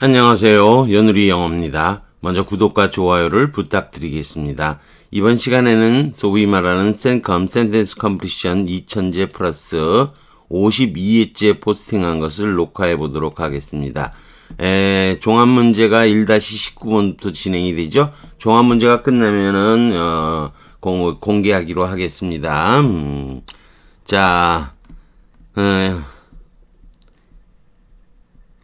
안녕하세요. 연우리 영어입니다. 먼저 구독과 좋아요를 부탁드리겠습니다. 이번 시간에는 소위 말하는 센컴 센텐스 컴플리션 2000제 플러스 52회째 포스팅한 것을 녹화해 보도록 하겠습니다. 에, 종합 문제가 1-19번부터 진행이 되죠. 종합 문제가 끝나면은 어, 공, 공개하기로 하겠습니다. 음, 자, 어,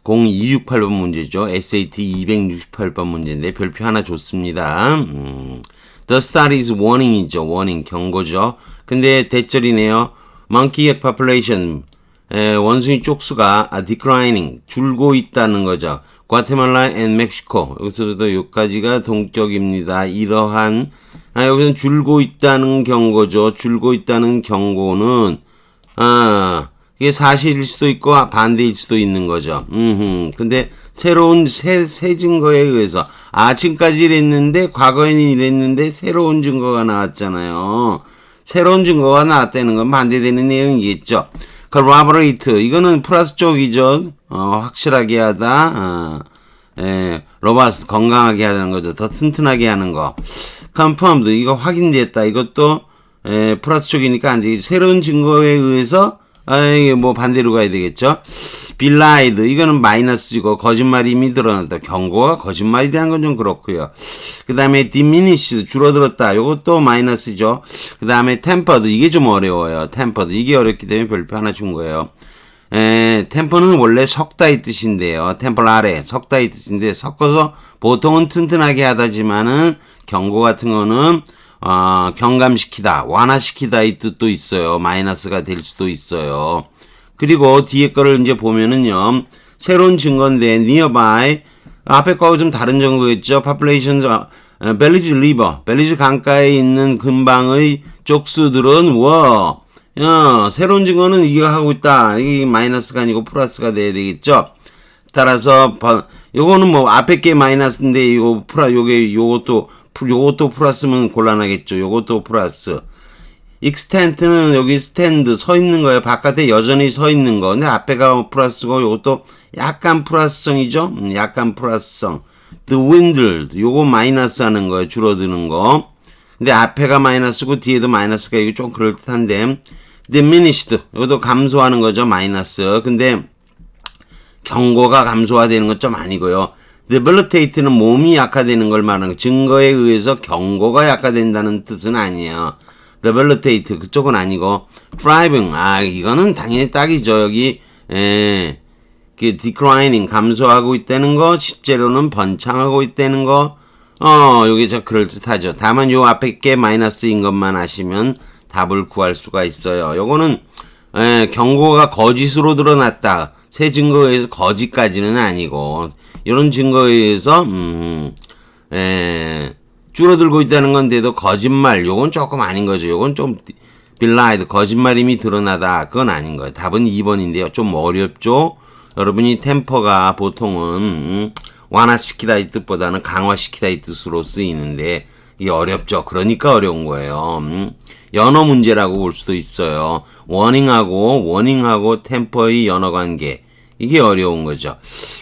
0268번 문제죠. SAT 268번 문제인데 별표 하나 줬습니다. 음, The start is warning이죠. warning 경고죠. 근데 대절이네요. Monkey population 에, 원숭이 쪽수가 아, declining 줄고 있다는 거죠. 과테말라 and 멕시코 여기서부터 여기까지가 동격입니다. 이러한 아, 여기서는 줄고 있다는 경고죠. 줄고 있다는 경고는 아 이게 사실일 수도 있고 반대일 수도 있는 거죠. 음, 근데 새로운 새, 새 증거에 의해서 아 지금까지 이랬는데 과거에는 이랬는데 새로운 증거가 나왔잖아요. 새로운 증거가 나왔다는 건 반대되는 내용이겠죠. corroborate 이거는 플러스 쪽이죠. 어, 확실하게 하다. 어, 예, 로바스 건강하게 하는 거죠. 더 튼튼하게 하는 거. confirmed 이거 확인됐다. 이것도 예, 플러스 쪽이니까 안 되겠죠. 새로운 증거에 의해서 아, 이게 뭐 반대로 가야 되겠죠. 빌라이드 이거는 마이너스이고 거짓말이 이미 드러났다. 경고가 거짓말이라는 건 좀 그렇고요. 그 다음에 diminish 줄어들었다. 이것도 마이너스죠. 그 다음에 tempered 이게 좀 어려워요. tempered 이게 어렵기 때문에 별표 하나 준 거예요. 에, 템퍼는 원래 석다의 뜻인데요. 템플 아래 석다의 뜻인데 섞어서 보통은 튼튼하게 하다지만은 경고 같은 거는 어, 경감시키다, 완화시키다 이 뜻도 있어요. 마이너스가 될 수도 있어요. 그리고 뒤에 거를 이제 보면은요. 새로운 증거인데 nearby 앞에 거하고 좀 다른 증거겠죠. population 어, 벨리즈 리버, 벨리즈 강가에 있는 근방의 쪽수들은 워 어, 새로운 증거는 이거 하고 있다. 이게 마이너스가 아니고 플러스가 돼야 되겠죠. 따라서 요거는 뭐 앞에 게 마이너스인데 이거 플라 요게 요것도 요것도 플러스면 곤란하겠죠. 요것도 플러스. 익스텐트는 여기 스탠드 서 있는 거예요. 바깥에 여전히 서 있는 거. 근데 앞에가 플러스고 요것도 약간 플러스성이죠. 음, 약간 플러스성. The wind 요거 마이너스 하는 거예요. 줄어드는 거. 근데 앞에가 마이너스고 뒤에도 마이너스가 이게 좀 그럴듯한데 diminished 이것도 감소하는 거죠. 마이너스. 근데 경고가 감소화되는 건좀 아니고요. Debilitate는 몸이 약화되는 걸 말하는 거. 증거에 의해서 경고가 약화된다는 뜻은 아니에요. debilitate 그쪽은 아니고 thriving 아 이거는 당연히 딱이죠. 여기 에, 그 declining 감소하고 있다는 거 실제로는 번창하고 있다는 거. 어, 여기 저 그럴듯하죠. 다만 요 앞에 게 마이너스인 것만 아시면 답을 구할 수가 있어요. 요거는 에, 경고가 거짓으로 드러났다. 새 증거에 의해서 거짓까지는 아니고 이런 증거에 의해서 음, 에, 줄어들고 있다는 건데도 거짓말 요건 조금 아닌 거죠. 요건 좀 빌라이드 거짓말임이 드러나다 그건 아닌 거예요. 답은 2번인데요. 좀 어렵죠. 여러분이 템퍼가 보통은 음, 완화시키다 이 뜻보다는 강화시키다 이 뜻으로 쓰이는데 이게 어렵죠. 그러니까 어려운 거예요. 음, 연어 문제라고 볼 수도 있어요. 워닝하고 워닝하고 템퍼의 연어 관계 이게 어려운 거죠.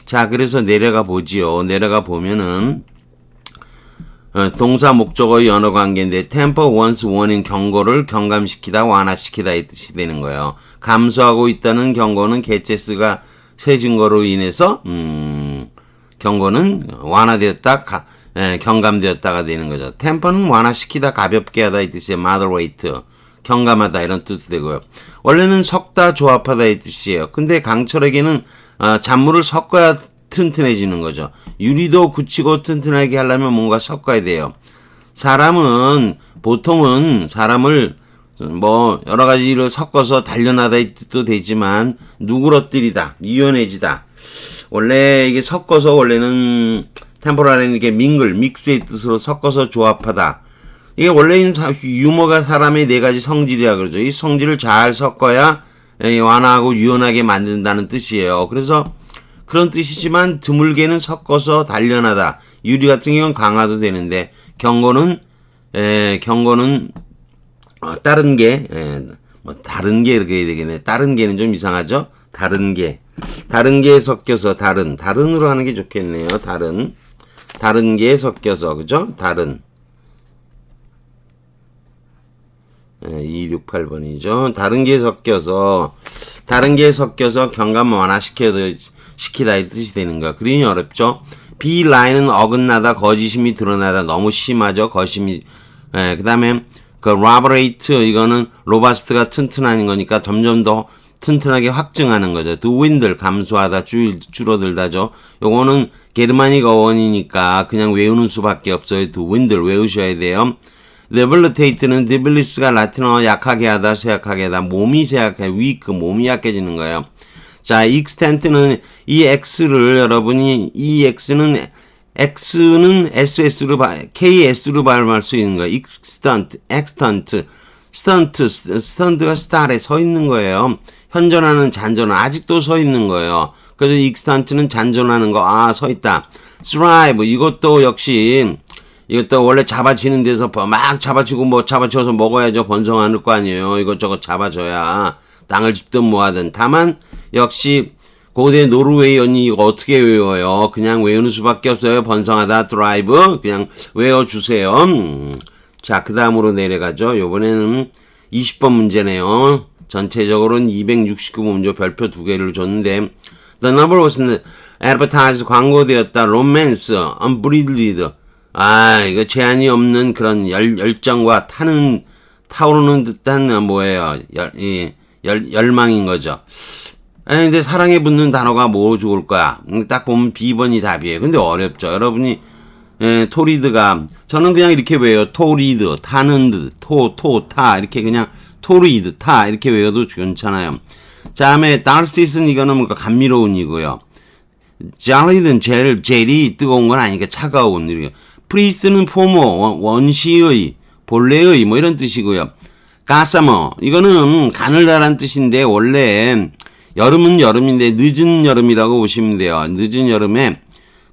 자, 그래서 내려가 보지요. 내려가 보면은 어, 동사 목적어의 연어 관계인데 템퍼 원스 원인 경고를 경감시키다 완화시키다 이 뜻이 되는 거예요. 감소하고 있다는 경고는 개체수가 새 증거로 인해서 음, 경고는 완화되었다 가, 에, 경감되었다가 되는 거죠. 템퍼는 완화시키다 가볍게 하다 이 뜻이에요. 경감하다 이런 뜻도 되고요. 원래는 섞다 조합하다 이 뜻이에요. 근데 강철에게는 어, 잔물을 섞어야 튼튼해지는 거죠. 유리도 굳히고 튼튼하게 하려면 뭔가 섞어야 돼요. 사람은 보통은 사람을 뭐 여러 가지를 섞어서 단련하다 이 뜻도 되지만 누그러뜨리다, 유연해지다. 원래 이게 섞어서 원래는 템포랄에는 이게 밍글, 믹스의 뜻으로 섞어서 조합하다. 이게 원래는 유머가 사람의 네 가지 성질이라 그러죠. 이 성질을 잘 섞어야 완화하고 유연하게 만든다는 뜻이에요. 그래서 그런 뜻이지만 드물게는 섞어서 단련하다. 유리 같은 경우는 강화도 되는데 경고는 에, 경고는 어, 다른 게, 에, 뭐 다른 게 이렇게 되겠네. 다른 게는 좀 이상하죠. 다른 게, 다른 게 섞여서 다른 다른으로 하는 게 좋겠네요. 다른 다른 게 섞여서 그죠? 다른 네, 268번이죠. 다른 게 섞여서 다른 게 섞여서 경감 완화시켜 시키다 이 뜻이 되는 거야. 그림이 어렵죠. B 라인은 어긋나다 거짓임이 드러나다 너무 심하죠. 거심이 예, 그다음에 그 라버레이트 이거는 로바스트가 튼튼한 거니까 점점 더 튼튼하게 확증하는 거죠. 드윈들 감소하다 줄 줄어들다죠. 요거는 게르마닉 어원이니까 그냥 외우는 수밖에 없어요. 드윈들 외우셔야 돼요. 데블리테이트는 디블리스가 라틴어 약하게 하다 쇠약하게 하다 몸이 쇠약해 위크 몸이 약해지는 거예요. 자, 익스텐트는 이 x를 여러분이 이 x는 ss로 ks로 발음할 수 있는 거예요. 익스턴트, 엑스턴트, 스턴트, 스턴트가 스타에 서 있는 거예요. 현존하는 잔존은 아직도 서 있는 거예요. 그래서 익스턴트는 잔존하는 거, 아, 서 있다. thrive, 이것도 역시 이것도 원래 잡아지는 데서 막 잡아치고 뭐 잡아쳐서 먹어야죠. 번성하는 거 아니에요. 이것저것 잡아줘야 땅을 짚든 뭐하든. 다만 역시 고대 노르웨이 언니 이거 어떻게 외워요? 그냥 외우는 수밖에 없어요. 번성하다 드라이브 그냥 외워주세요. 음. 자, 그 다음으로 내려가죠. 요번에는 20번 문제네요. 전체적으로는 269번 문제 별표 두 개를 줬는데 The number was advertised 광고되었다. romance, unbridled. 아, 이거 제한이 없는 그런 열, 열정과 타는, 타오르는 듯한 뭐예요. 열, 이, 열, 열망인 거죠. 아니, 근데 사랑에 붙는 단어가 뭐 좋을 거야? 음, 딱 보면 B번이 답이에요. 근데 어렵죠. 여러분이, 예, 토리드가, 저는 그냥 이렇게 외워요. 토리드, 타는 듯, 토, 토, 타. 이렇게 그냥 토리드, 타. 이렇게 외워도 괜찮아요. 다음에, 달시스는 이거는 뭔가 감미로운 이고요. 젤리든 젤, 젤이 뜨거운 건 아니니까 차가운, 이렇게. 프리스는 포모, 원시의, 본래의, 뭐 이런 뜻이고요. 가사머, 이거는 가늘다란 뜻인데, 원래, 여름은 여름인데, 늦은 여름이라고 보시면 돼요. 늦은 여름에,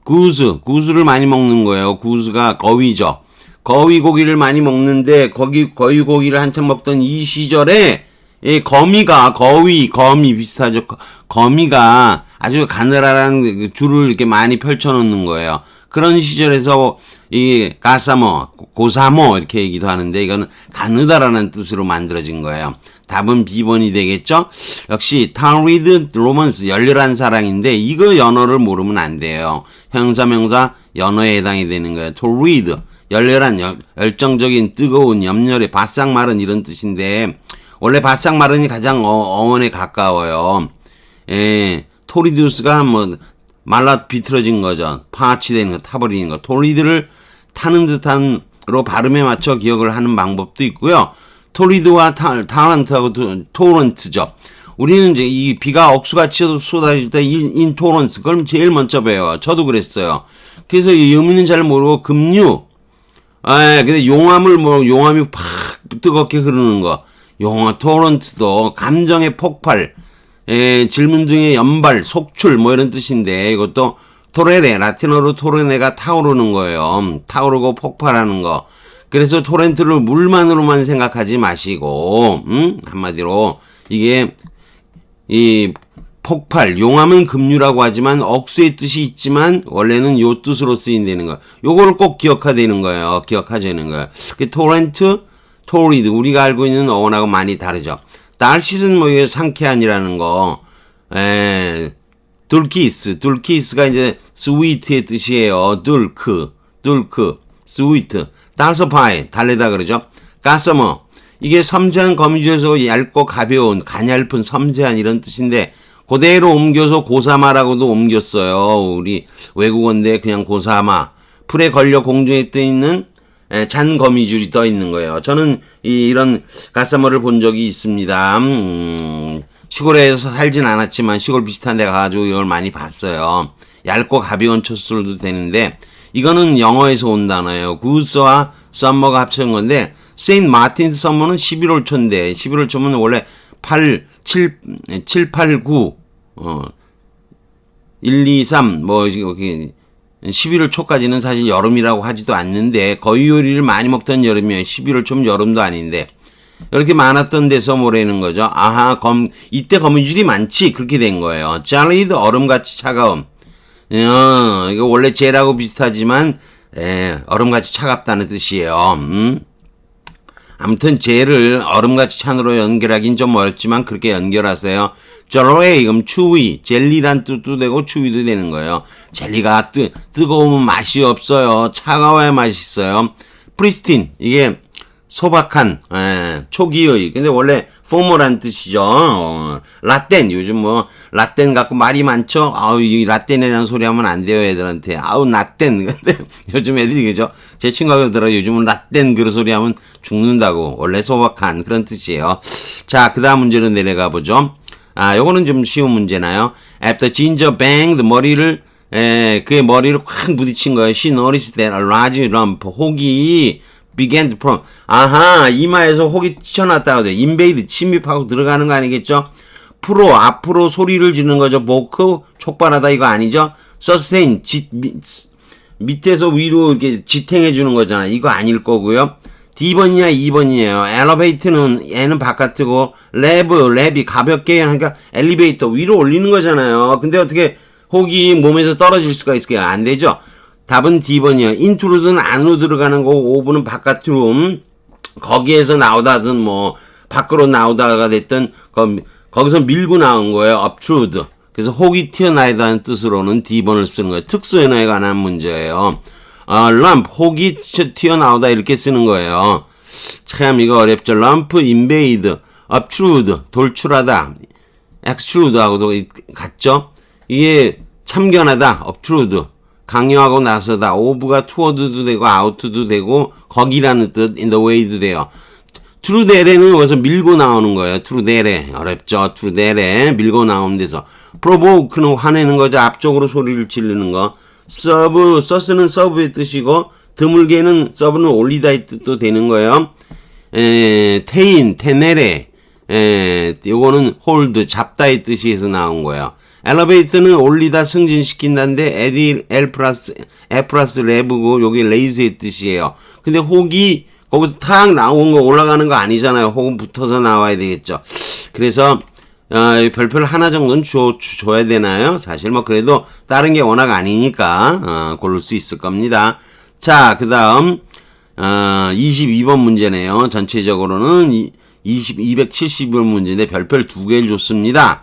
구스, 구스를 많이 먹는 거예요. 구스가 거위죠. 거위 고기를 많이 먹는데, 거기, 거위 고기를 한참 먹던 이 시절에, 이 거미가, 거위, 거미 비슷하죠. 거미가 아주 가늘한 줄을 이렇게 많이 펼쳐 놓는 거예요. 그런 시절에서 이 가사모, 고사모 이렇게 얘기도 하는데 이거는 가느다라는 뜻으로 만들어진 거예요. 답은 B번이 되겠죠? 역시 타리드 로먼스 열렬한 사랑인데 이거 연어를 모르면 안 돼요. 형사 명사 연어에 해당이 되는 거예요. to read 열렬한 열, 정적인 뜨거운 염렬의 바싹 마른 이런 뜻인데 원래 바싹 마른이 가장 어, 어원에 가까워요. 예, 토리두스가 뭐 말라 비틀어진 거죠. 파치되는 거, 타버리는 거. 토리드를 타는 듯한 로 발음에 맞춰 기억을 하는 방법도 있고요. 토리드와 타, 타란트하고 토런트죠. 우리는 이제 이 비가 억수같이 쏟아질 때 인, 토런스 그걸 제일 먼저 배워요. 저도 그랬어요. 그래서 이 의미는 잘 모르고 급류. 아, 근데 용암을 뭐 용암이 팍 뜨겁게 흐르는 거. 용암 토런트도 감정의 폭발. 에, 질문 중에 연발, 속출 뭐 이런 뜻인데 이것도 토레레 라틴어로 토레네가 타오르는 거예요. 타오르고 폭발하는 거. 그래서 토렌트를 물만으로만 생각하지 마시고 음? 한마디로 이게 이 폭발, 용암은 급류라고 하지만 억수의 뜻이 있지만 원래는 요 뜻으로 쓰인다는 거. 요거를 꼭 기억하되는 거예요. 기억하자는 거예요. 그 토렌트, 토리드 우리가 알고 있는 어원하고 많이 다르죠. 날씨는 뭐 이게 상쾌한이라는 거. 에, 둘키스, 둘키스가 이제 스위트의 뜻이에요. 둘크, 둘크, 스위트. 달서파이, 달래다 그러죠. 가서머, 이게 섬세한 거미줄에서 얇고 가벼운, 가냘픈 섬세한 이런 뜻인데, 그대로 옮겨서 고사마라고도 옮겼어요. 우리 외국어인데 그냥 고사마. 풀에 걸려 공중에 떠 있는 잔 거미줄이 떠 있는 거예요. 저는 이, 이런 가사머를 본 적이 있습니다. 음, 시골에서 살진 않았지만 시골 비슷한 데 가가지고 이걸 많이 봤어요. 얇고 가벼운 촛술도 되는데 이거는 영어에서 온 단어예요. 구스와 썸머가 합쳐진 건데 세인트 마틴스 썸머는 11월 초인데 11월 초면 원래 8, 7, 7, 8, 9, 어, 1, 2, 3, 뭐, 이렇게 11월 초까지는 사실 여름이라고 하지도 않는데 거의 요리를 많이 먹던 여름이에요. 11월 초면 여름도 아닌데 이렇게 많았던 데서 뭐라는 거죠? 아하, 검, 이때 거미줄이 많지? 그렇게 된 거예요. 젤리드 얼음같이 차가움. 어, 이거 원래 젤하고 비슷하지만, 예, 얼음같이 차갑다는 뜻이에요. 음? 아무튼 젤을 얼음같이 찬으로 연결하긴 좀 어렵지만 그렇게 연결하세요. 젤로에 그럼 추위, 젤리란 뜻도 되고 추위도 되는 거예요. 젤리가 뜨, 뜨거우면 맛이 없어요. 차가워야 맛있어요. 프리스틴, 이게 소박한, 예, 초기의. 근데 원래 포멀한 뜻이죠. 어, 라떼는 요즘 뭐 라떼는 갖고 말이 많죠. 아우 이 라떼네라는 소리 하면 안 돼요 애들한테. 아우 라떼는 근데 요즘 애들이 그죠. 제 친구가 들어 요즘은 라떼는 그런 소리 하면 죽는다고. 원래 소박한 그런 뜻이에요. 자 그다음 문제로 내려가 보죠. 아 요거는 좀 쉬운 문제나요. After ginger banged 머리를 에, 그의 머리를 확 부딪힌 거예요. She noticed that a large lump, 혹이 began to form. 아하, 이마에서 혹이 튀어나왔다고 돼요. 인베이드, 침입하고 들어가는 거 아니겠죠? 프로, 앞으로 소리를 지르는 거죠. 보크, 촉발하다 이거 아니죠? 지, 미, 밑에서 위로 이렇게 지탱해 주는 거잖아. 이거 아닐 거고요. D번이냐 2번이에요. 엘리베이터는 얘는 바깥이고 랩, 랩이 가볍게 하니까 엘리베이터 위로 올리는 거잖아요. 근데 어떻게 혹이 몸에서 떨어질 수가 있을까요? 안 되죠. 답은 D번이에요. 인트로든 안으로 들어가는 거고 5번은 바깥으로 음, 거기에서 나오다든 뭐 밖으로 나오다가 됐든 거, 거기서 밀고 나온 거예요. obtrude. 그래서 혹이 튀어나오다는 뜻으로는 D번을 쓰는 거예요. 특수연어에 관한 문제예요. 어, lump, 혹이 튀- 튀어나오다 이렇게 쓰는 거예요. 참 이거 어렵죠. lump, invade, obtrude, 돌출하다, 이- 같죠. 이게 참견하다, obtrude, 강요하고 나서다, ove가 toward도 되고 out도 되고 거기라는 뜻, in the way도 돼요. 트루데레는 여기서 밀고 나오는 거예요. 트루데레. 어렵죠. 트루데레. 밀고 나오는 데서. 프로보크는 화내는 거죠. 앞쪽으로 소리를 지르는 거. 서브, 서스는 서브의 뜻이고, 드물게는 서브는 올리다의 뜻도 되는 거예요. 에, 테인, 테네레. 에, 요거는 홀드, 잡다의 뜻에서 나온 거예요. 엘리베이터는 올리다 승진시킨다는데 에디 엘 플러스 에 플러스 레브고 요게 레이즈의 뜻이에요. 근데 혹이 거기서 탁 나온 거 올라가는 거 아니잖아요. 혹은 붙어서 나와야 되겠죠. 그래서 어, 별표를 하나 정도는 줘, 줘- 줘야 되나요? 사실 뭐 그래도 다른 게 워낙 아니니까 어, 고를 수 있을 겁니다. 자, 그 다음 어, 22번 문제네요. 전체적으로는 이- 20, 270번 문제인데 별표를 두 개를 줬습니다.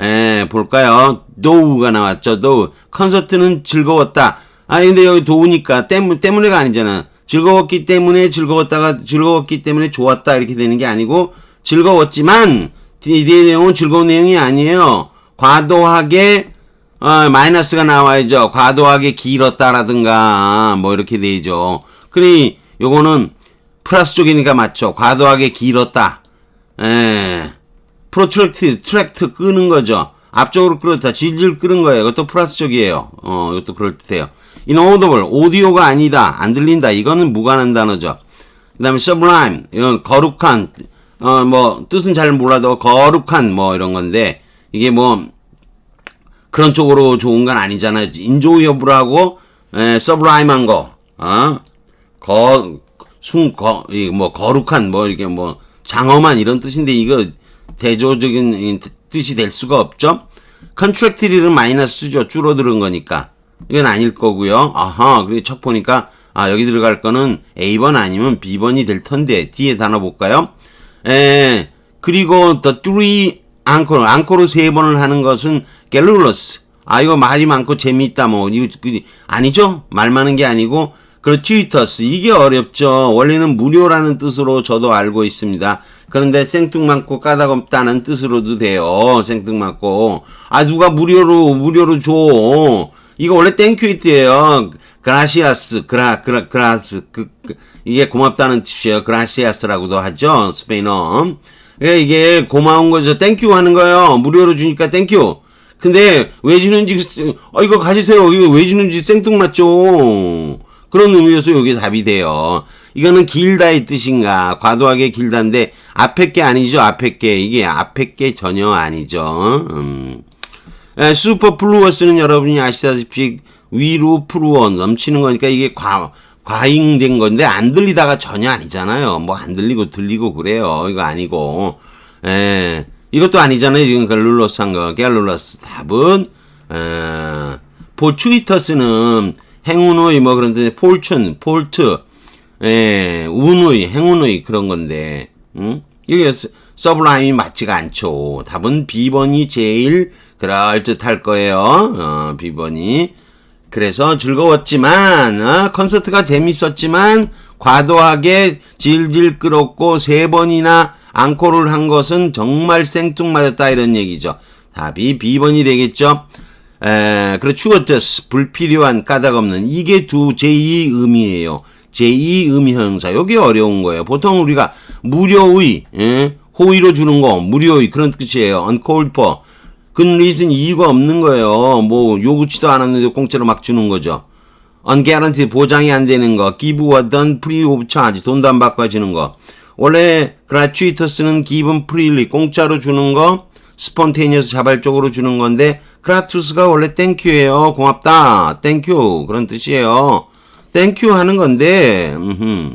에, 볼까요? 도우가 나왔죠. 도우. 콘서트는 즐거웠다. 아니, 근데 여기 도우니까 때문, 때문에가 아니잖아. 즐거웠기 때문에 즐거웠다가 즐거웠기 때문에 좋았다 이렇게 되는 게 아니고 즐거웠지만 이 뒤에 내용은 즐거운 내용이 아니에요. 과도하게 어, 마이너스가 나와야죠. 과도하게 길었다라든가 뭐 이렇게 되죠. 그래 요거는 플러스 쪽이니까 맞죠. 과도하게 길었다. 에. 프로트랙트, 트랙트 끄는 거죠. 앞쪽으로 끌었다. 질질 끄는 거예요. 이것도 플러스 쪽이에요. 어, 이것도 그럴듯해요. inaudible, 오디오가 아니다. 안 들린다. 이거는 무관한 단어죠. 그 다음에 sublime, 이건 거룩한, 어, 뭐, 뜻은 잘 몰라도 거룩한, 뭐, 이런 건데, 이게 뭐, 그런 쪽으로 좋은 건 아니잖아요. 인조 여부라고, 에, sublime한 거, 어? 거, 순, 거, 이, 뭐, 거룩한, 뭐, 이렇게 뭐, 장엄한 이런 뜻인데, 이거, 대조적인 이 뜻이 될 수가 없죠? 컨트랙트리는 마이너스죠. 줄어드는 거니까. 이건 아닐 거고요. 아하, 그리고 첫 보니까, 아, 여기 들어갈 거는 A번 아니면 B번이 될 텐데, 뒤에 단어 볼까요? 에, 그리고 the three 앙코르, 앙코르 세 번을 하는 것은 갤루러스. 아, 이거 말이 많고 재미있다, 뭐, 이거, 그, 아니죠? 말 많은 게 아니고, 그렇티터스 이게 어렵죠. 원래는 무료라는 뜻으로 저도 알고 있습니다. 그런데 생뚱맞고 까다롭다는 뜻으로도 돼요. 생뚱맞고. 아, 누가 무료로, 무료로 줘. 이거 원래 땡큐이트예요 그라시아스, 그라, 그라, 그라스, 그, 그, 이게 고맙다는 뜻이에요. 그라시아스라고도 하죠. 스페인어. 예, 이게 고마운 거죠. 땡큐 하는 거예요. 무료로 주니까 땡큐. 근데 왜 주는지, 어, 이거 가지세요. 이거 왜 주는지 생뚱맞죠. 그런 의미에서 여기 답이 돼요. 이거는 길다의 뜻인가, 과도하게 길다인데, 앞에 게 아니죠, 앞에 게. 이게 앞에 게 전혀 아니죠. 음. 에, 슈퍼 플루어스는 여러분이 아시다시피 위로 플루어 넘치는 거니까 이게 과, 과잉된 건데 안 들리다가 전혀 아니잖아요. 뭐 안 들리고 들리고 그래요. 이거 아니고. 예. 이것도 아니잖아요. 지금 갤룰러스 한 거. 갤룰러스 답은 에, 포추이터스는 행운의 뭐 그런 데 폴춘, 폴트, 예, 운의, 행운의 그런 건데, 응? 서- 서브라임이 맞지가 않죠. 답은 B번이 제일 그럴듯할 거예요. 어, B번이. 그래서 즐거웠지만, 어, 콘서트가 재밌었지만, 과도하게 질질 끌었고, 세 번이나 앙코를 한 것은 정말 생뚱맞았다, 이런 얘기죠. 답이 B번이 되겠죠. 에, 그리고 추어트스, 불필요한 까닭 없는, 이게 두 제2 의미예요. 제2 의미 형사. 요게 어려운 거예요. 보통 우리가 무료의, 예? 호의로 주는 거, 무료의 그런 뜻이에요. uncalled for. 근 리슨 이유가 없는 거예요. 뭐 요구치도 않았는데 공짜로 막 주는 거죠. unguaranteed 보장이 안 되는 거, done free of charge 돈도 안 받고 주는 거. 원래 gratuitous는 given freely 공짜로 주는 거, spontaneous 자발적으로 주는 건데 gratuitous가 원래 thank유예요. 고맙다. thank 그런 뜻이에요. thank 하는 건데, 음흠.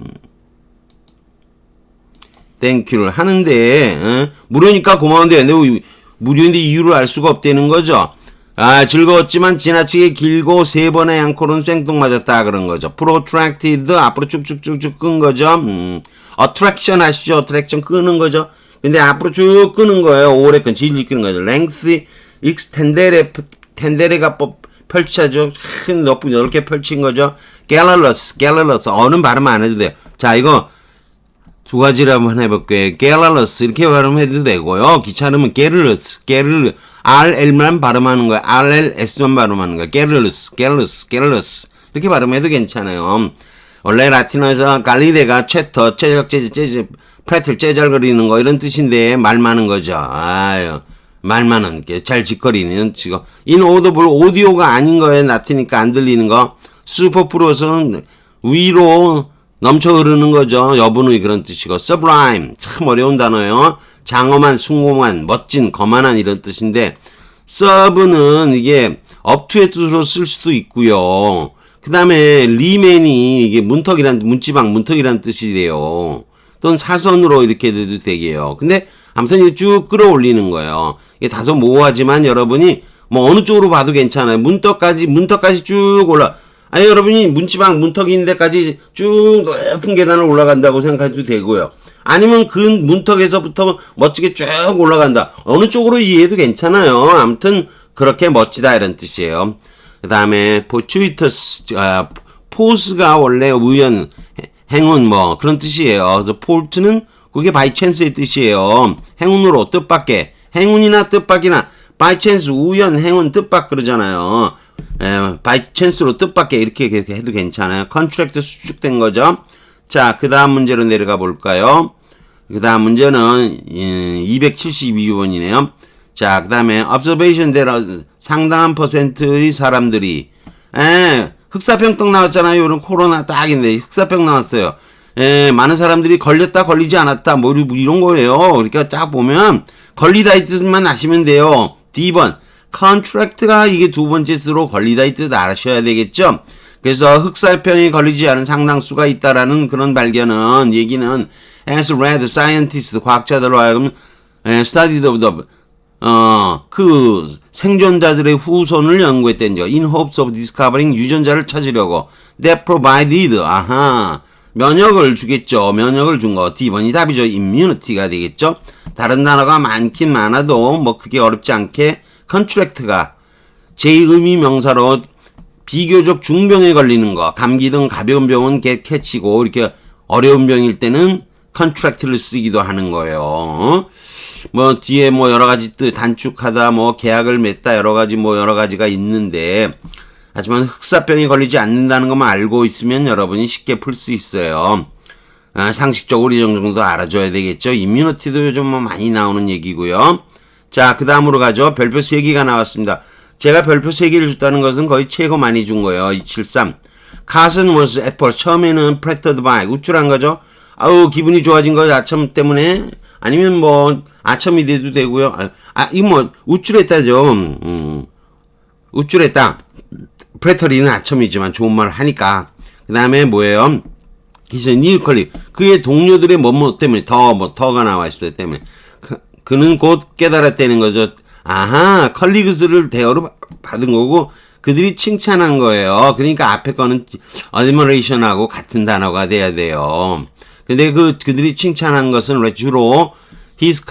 땡큐를 하는데 어? 무료니까 고마운데 왜 무료인데 이유를 알 수가 없다는 거죠. 아 즐거웠지만 지나치게 길고 세 번의 앙콜은 생뚱맞았다 그런 거죠. protracted 앞으로 쭉쭉쭉쭉 끈 거죠. 음, attraction 아시죠? attraction 끄는 거죠. 근데 앞으로 쭉 끄는 거예요. 오래 끈 질질 끄는 거죠. length extended 텐데레가 법 펼쳐져 큰 높은 넓게 펼친 거죠. gallerless gallerless 어는 발음 안 해도 돼요. 자 이거 두 가지를 한번 해볼게요. 게랄러스 이렇게 발음해도 되고요. 귀찮으면 게를러스, 게를 RL만 발음하는 거야. RLS만 발음하는 거야. 게를러스, 게를러스, 게를러스 이렇게 발음해도 괜찮아요. 원래 라틴어에서 갈리데가 채터, 째적, 째적, 째적, 프레틀 째절거리는 거 이런 뜻인데 말 많은 거죠. 아유. 말 많은 게 잘 짓거리는 지금 인오더블 오디오가 아닌 거에 나트니까 안 들리는 거 슈퍼 프로에서는 위로 넘쳐 흐르는 거죠. 여분의 그런 뜻이고 sublime 참 어려운 단어예요. 장엄한, 숭고한, 멋진, 거만한 이런 뜻인데 sub는 이게 업투의 뜻으로 쓸 수도 있고요. 그 다음에 리맨이 이게 문턱이란 문지방 문턱이란 뜻이래요. 또는 사선으로 이렇게 돼도 되게요. 근데 아무튼 이게 쭉 끌어올리는 거예요. 이게 다소 모호하지만 여러분이 뭐 어느 쪽으로 봐도 괜찮아요. 문턱까지 문턱까지 쭉 올라. 아니 여러분이 문지방 있는 데까지 쭉 높은 계단을 올라간다고 생각해도 되고요. 아니면 그 문턱에서부터 멋지게 쭉 올라간다. 어느 쪽으로 이해해도 괜찮아요. 아무튼 그렇게 멋지다 이런 뜻이에요. 그 다음에 포추이터스 아, 포스가 원래 우연 해- 행운 뭐 그런 뜻이에요. 폴트는 그게 바이 찬스의 뜻이에요. 행운으로 뜻밖의 행운이나 뜻밖이나 바이 찬스 우연 행운 뜻밖 그러잖아요. 에, 바이 찬스로 뜻밖의 이렇게, 이렇게 해도 괜찮아요. 컨트랙트 수축된 거죠. 자, 그 다음 문제로 내려가 볼까요? 그 다음 문제는 272번이네요. 자, 그 다음에 observation that 상당한 퍼센트의 사람들이 에, 흑사병떡 나왔잖아요. 이런 코로나 딱인데 흑사병 나왔어요. 에, 많은 사람들이 걸렸다 걸리지 않았다 뭐 이런 거예요. 그러니까 딱 보면 걸리다 이 뜻만 아시면 돼요. D번 컨트랙트가 이게 두 번째 수로 걸리다 이 뜻 아셔야 되겠죠. 그래서 흑사병이 걸리지 않은 상당수가 있다라는 그런 발견은 얘기는 as read scientist 과학자들로 하여금 에, studied of the 어, 그 생존자들의 후손을 연구했다는 죠. In hopes of discovering 유전자를 찾으려고. That provided, 아하, 면역을 주겠죠. 면역을 준 거. D번이 답이죠. immunity가 되겠죠. 다른 단어가 많긴 많아도 뭐 그게 어렵지 않게 contract가 제 의미 명사로 비교적 중병에 걸리는 거, 감기 등 가벼운 병은 get catch고 이렇게 어려운 병일 때는 컨트랙트를 쓰기도 하는 거예요. 어? 뭐 뒤에 뭐 여러 가지 뜻 단축하다 뭐 계약을 맺다 여러 가지 뭐 여러 가지가 있는데 하지만 흑사병이 걸리지 않는다는 것만 알고 있으면 여러분이 쉽게 풀 수 있어요. 아, 상식적으로 이 정도 알아줘야 되겠죠. 이뮤니티도 요즘 뭐 많이 나오는 얘기고요. 자, 그 다음으로 가죠. 별표 3개가 나왔습니다. 제가 별표 3개를 줬다는 것은 거의 최고 많이 준 거예요. 273. 카슨 was 애플 처음에는 프레터드 바이 우쭐한 거죠. 아우 기분이 좋아진 거 아첨 때문에 아니면 뭐 아첨이 돼도 되고요. 아, 아 이거 뭐 우쭐했다죠. 음, 우쭐했다. 프레터리는 아첨이지만 좋은 말을 하니까. 그그 다음에 뭐예요? New colleague. 그의 동료들의 뭐뭐 때문에 더 뭐 더가 나와 있어요 때문에 그, 그는 곧 깨달았다는 거죠. 아하 컬리그스를 대어로 받은 거고 그들이 칭찬한 거예요. 그러니까 앞에 거는 admiration하고 같은 단어가 돼야 돼요. 근데 그 그들이 칭찬한 것은 왜 주로 his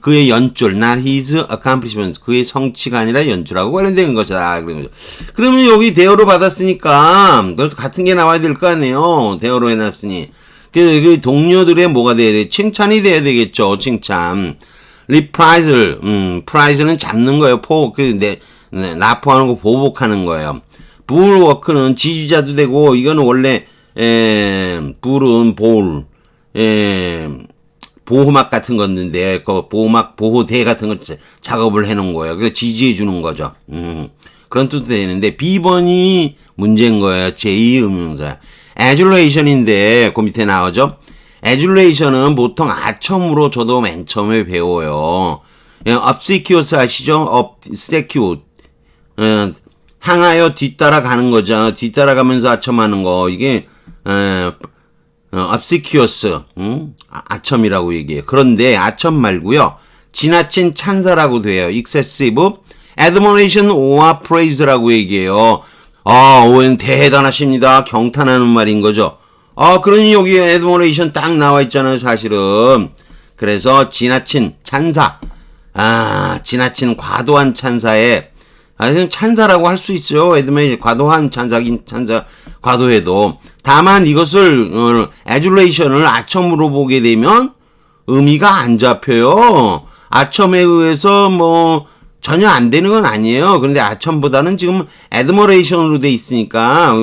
그의 연줄, not his accomplishments, 그의 성취가 아니라 연줄하고 관련된 것이다. 그런 거죠. 그러면 여기 대어로 받았으니까 너 같은 게 나와야 될 거 아니에요. 대어로 해놨으니. 그, 그 동료들의 뭐가 돼야 돼? 칭찬이 돼야 되겠죠. 칭찬. 리프라이즈를, 음, 프라이즈는 잡는 거예요. 포, 그, 내, 네, 납포하는 거 보복하는 거예요. 불워크는 지지자도 되고, 이거는 원래, 에, 불은 볼, 에, 보호막 같은 건데, 그 보호막, 보호대 같은 걸 작업을 해놓은 거예요. 그래서 지지해 주는 거죠. 음, 그런 뜻도 되는데, B번이 문제인 거예요. 제2 음용사. adulation인데, 그 밑에 나오죠? Adulation은 보통 아첨으로 저도 맨 처음에 배워요. 예, obsequious 아시죠? 예, 향하여 뒤따라 가는 거죠. 뒤따라 가면서 아첨하는 거. 이게, 에, 어, obsequious, 음? 아- 아첨이라고 얘기해요. 그런데 아첨 말고요. 지나친 찬사라고 돼요. excessive, admiration or praise라고 얘기해요. 아, 오웬 대단하십니다. 경탄하는 말인 거죠. 아, 그러니 여기 admiration 딱 나와 있잖아요, 사실은. 그래서 지나친 찬사. 아, 지나친 과도한 찬사에 아, 찬사라고 할 수 있죠. 에드메이 과도한 찬사긴 찬사 과도해도 다만 이것을 어, adulation을 아첨으로 보게 되면 의미가 안 잡혀요. 아첨에 의해서 뭐 전혀 안 되는 건 아니에요. 그런데 아첨보다는 지금 admiration으로 돼 있으니까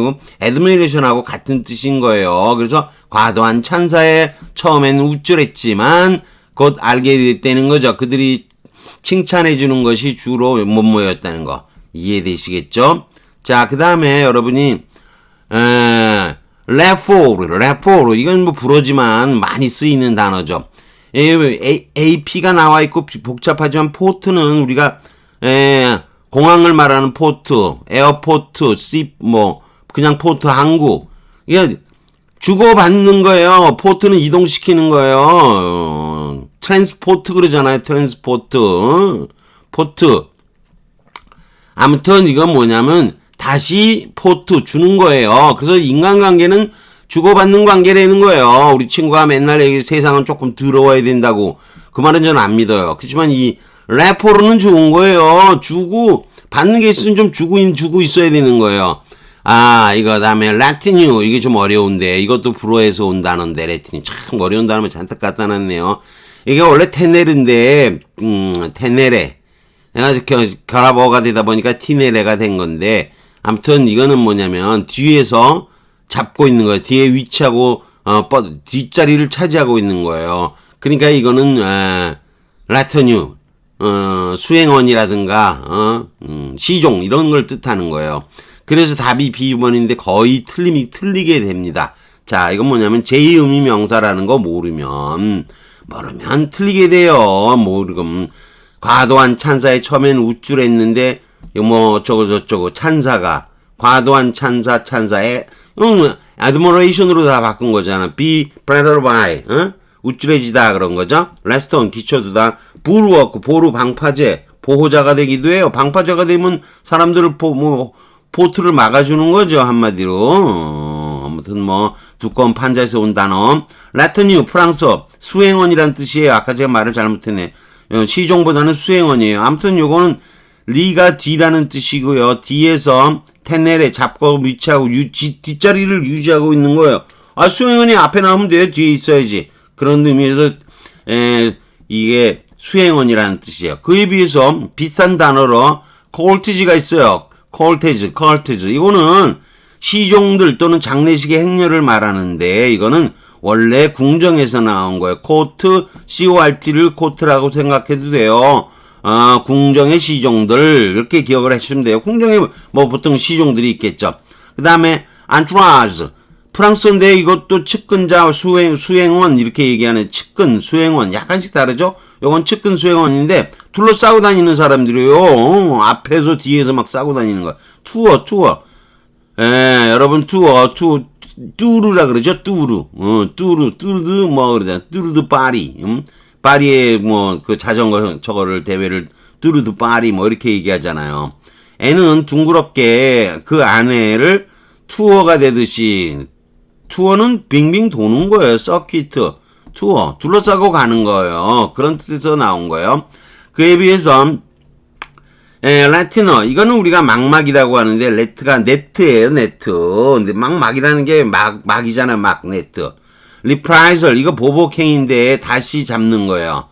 admiration하고 같은 뜻인 거예요. 그래서 과도한 찬사에 처음에는 우쭐했지만 곧 알게 됐다는 거죠. 그들이 칭찬해 주는 것이 주로 뭐뭐였다는 거 이해되시겠죠? 자, 그 다음에 여러분이 에, 레포르, 레포르 이건 뭐 불어지만 많이 쓰이는 단어죠. A, AP가 나와 있고 복잡하지만 포트는 우리가 에, 공항을 말하는 포트, 에어포트, 씨, 뭐 그냥 포트 항구 이게 주고받는 거예요. 포트는 이동시키는 거예요. 어, 트랜스포트 그러잖아요. 트랜스포트. 어? 포트. 아무튼 이건 뭐냐면 다시 포트 주는 거예요. 그래서 인간관계는 주고받는 관계라는 거예요. 우리 친구가 맨날 얘기 세상은 조금 더러워야 된다고. 그 말은 저는 안 믿어요. 그렇지만 이 래퍼로는 좋은 거예요. 주고 받는 게 있으면 좀 주고 있, 주고 있어야 되는 거예요. 아, 이거 다음에 라틴유 이게 좀 어려운데 이것도 불어에서 온 단어인데 라틴유 참 어려운 단어만 잔뜩 갖다 놨네요. 이게 원래 테네르인데 음, 테네레 내가 겨, 결합어가 되다 보니까 티네레가 된 건데 아무튼 이거는 뭐냐면 뒤에서 잡고 있는 거예요. 뒤에 위치하고 어, 뻗, 뒷자리를 차지하고 있는 거예요. 그러니까 이거는 에, 라틴유 어, 수행원이라든가 어, 음, 시종 이런 걸 뜻하는 거예요. 그래서 답이 B번인데 거의 틀림이 틀리게 됩니다. 자, 이건 뭐냐면 제2 의미 명사라는 거 모르면 모르면 틀리게 돼요. 모르금 과도한 찬사에 처음엔 우쭐했는데 뭐 어쩌고 저쩌고 찬사가 과도한 찬사 찬사에 음, admiration으로 다 바꾼 거잖아. be better by 어? 우쭐해지다 그런 거죠. 레스톤 기초두다 불워크 보루 방파제 보호자가 되기도 해요. 방파제가 되면 사람들을 보, 뭐 포트를 막아주는 거죠 한마디로 어, 아무튼 뭐 두꺼운 판자에서 온 단어 라틴유 프랑스어 수행원이란 뜻이에요 아까 제가 말을 잘못했네 어, 시종보다는 수행원이에요 아무튼 요거는 리가 뒤라는 뜻이고요 뒤에서 테넬에 잡고 위치하고 유, 지, 뒷자리를 유지하고 있는 거예요 아 수행원이 앞에 나오면 돼요 뒤에 있어야지 그런 의미에서 에, 이게 수행원이라는 뜻이에요 그에 비해서 비싼 단어로 콜티지가 있어요 콜테즈, 컬테즈. 이거는 시종들 또는 장례식의 행렬을 말하는데 이거는 원래 궁정에서 나온 거예요. 코트, CORT를 코트라고 생각해도 돼요. 아, 궁정의 시종들 이렇게 기억을 해주시면 돼요. 궁정에 뭐 보통 시종들이 있겠죠. 그 다음에 안트라즈 프랑스인데 이것도 측근자 수행 수행원 이렇게 얘기하는 측근 수행원 약간씩 다르죠. 요건 측근 수행원인데 둘러 싸고 다니는 사람들이요. 어, 앞에서 뒤에서 막 싸고 다니는 거야. 투어 투어. 예, 여러분 투어 투 뚜루라 그러죠. 뚜루. 어, 뚜루, 뚜르드 뭐 그러잖아. 뚜르드 파리. 음? 파리에 뭐 그 자전거 저거를 대회를 뚜르드 파리 뭐 이렇게 얘기하잖아요. 애는 둥그렇게 그 안에를 투어가 되듯이 투어는 빙빙 도는 거예요. 서키트. 투어. 둘러싸고 가는 거예요. 그런 뜻에서 나온 거예요. 그에 비해서 예, 라틴어. 이거는 우리가 막막이라고 하는데, 레트가 네트예요, 네트. 근데 막막이라는 게 막, 막이잖아, 막, 네트. 리프라이설. 이거 보복행인데, 다시 잡는 거예요.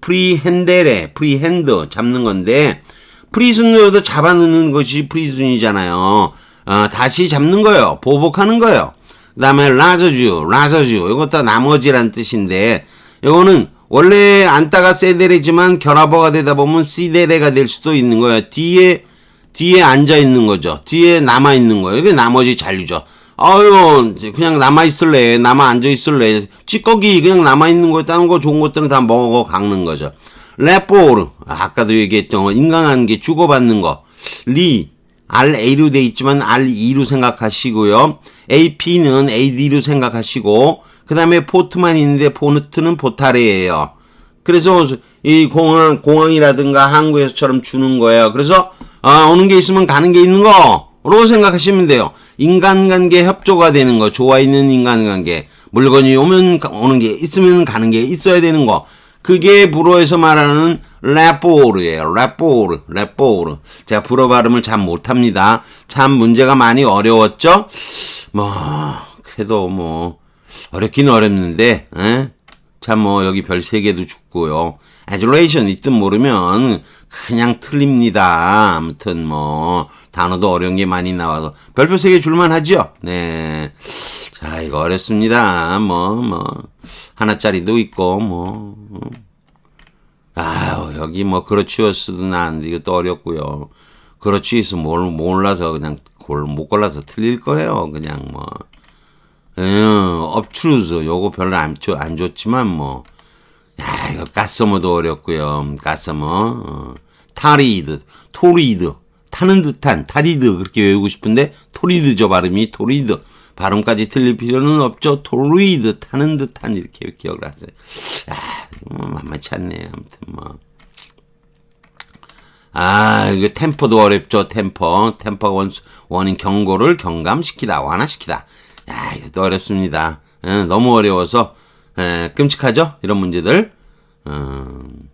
프리핸델에, 프리핸드, 잡는 건데, 프리즌으로도 잡아넣는 것이 프리즌이잖아요. 어, 다시 잡는 거예요. 보복하는 거예요. 그 다음에 라저주, 라저주. 이것도 나머지란 뜻인데, 이거는 원래 안따가 세데레지만 결합어가 되다 보면 시데레가 될 수도 있는 거예요. 뒤에 뒤에 앉아 있는 거죠. 뒤에 남아 있는 거예요. 이게 나머지 잔류죠. 아유, 그냥 남아 있을래. 남아 앉아 있을래. 찌꺼기 그냥 남아 있는 거, 다른 거 좋은 것들은 다 먹어 깎는 거죠. 레포르 아까도 얘기했죠. 인간관계 주고받는 거. 리 RA로 돼 있지만 R2로 생각하시고요. AP는 AD로 생각하시고 그 다음에 포트만 있는데 포트는 포타레예요. 그래서 이 공항 공항이라든가 항구에서처럼 주는 거예요. 그래서 아, 오는 게 있으면 가는 게 있는 거로 생각하시면 돼요. 인간관계 협조가 되는 거, 좋아 있는 인간관계. 물건이 오면 가- 오는 게 있으면 가는 게 있어야 되는 거. 그게 불어에서 말하는 래포르예요. 래포르, 래포르. 제가 불어 발음을 잘 못합니다. 참 문제가 많이 어려웠죠? 뭐 그래도 뭐 어렵긴 어렵는데, 에? 참, 뭐, 여기 별 세 개도 죽고요. adulation, 이뜻 모르면 그냥 틀립니다. 아무튼 뭐, 단어도 어려운 게 많이 나와서 별표 세개 줄만 하죠? 네. 자, 이거 어렵습니다. 뭐, 뭐, 하나짜리도 있고, 뭐. 아유, 여기 뭐, 그렇지어스도 나왔는데 이것도 어렵고요. 그렇지스 뭘 몰라서 그냥 골, 못 골라서 틀릴 거예요. 그냥 뭐. 음, 업트루즈 요거 별로 안, 좋, 안 좋지만 뭐. 야, 이거 가스머도 어렵고요. 가스머. 어. 타리드, 토리드. 타는 듯한 타리드 그렇게 외우고 싶은데 토리드죠 발음이 토리드. 발음까지 틀릴 필요는 없죠. 토리드 타는 듯한 이렇게 기억을 하세요. 아, 만만치 않네. 아무튼 뭐. 아, 이거 템포도 어렵죠, 템포. 템포가 원, 원인 경고를 경감시키다, 완화시키다. 야, 이것도 어렵습니다. 예, 너무 어려워서, 예, 끔찍하죠? 이런 문제들. 음,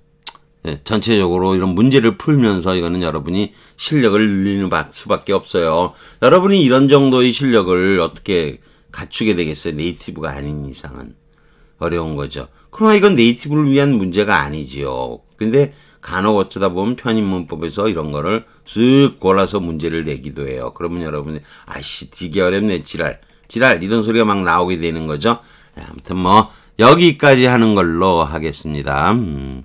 예, 전체적으로 이런 문제를 풀면서 이거는 여러분이 실력을 늘리는 바- 수밖에 없어요. 여러분이 이런 정도의 실력을 어떻게 갖추게 되겠어요? 네이티브가 아닌 이상은. 어려운 거죠. 그러나 이건 네이티브를 위한 문제가 아니지요. 근데 간혹 어쩌다 보면 편입문법에서 이런 거를 쓱 골라서 문제를 내기도 해요. 그러면 여러분이 아씨 되게 어렵네 지랄 지랄 이런 소리가 막 나오게 되는 거죠. 네, 아무튼 뭐 여기까지 하는 걸로 하겠습니다. 음,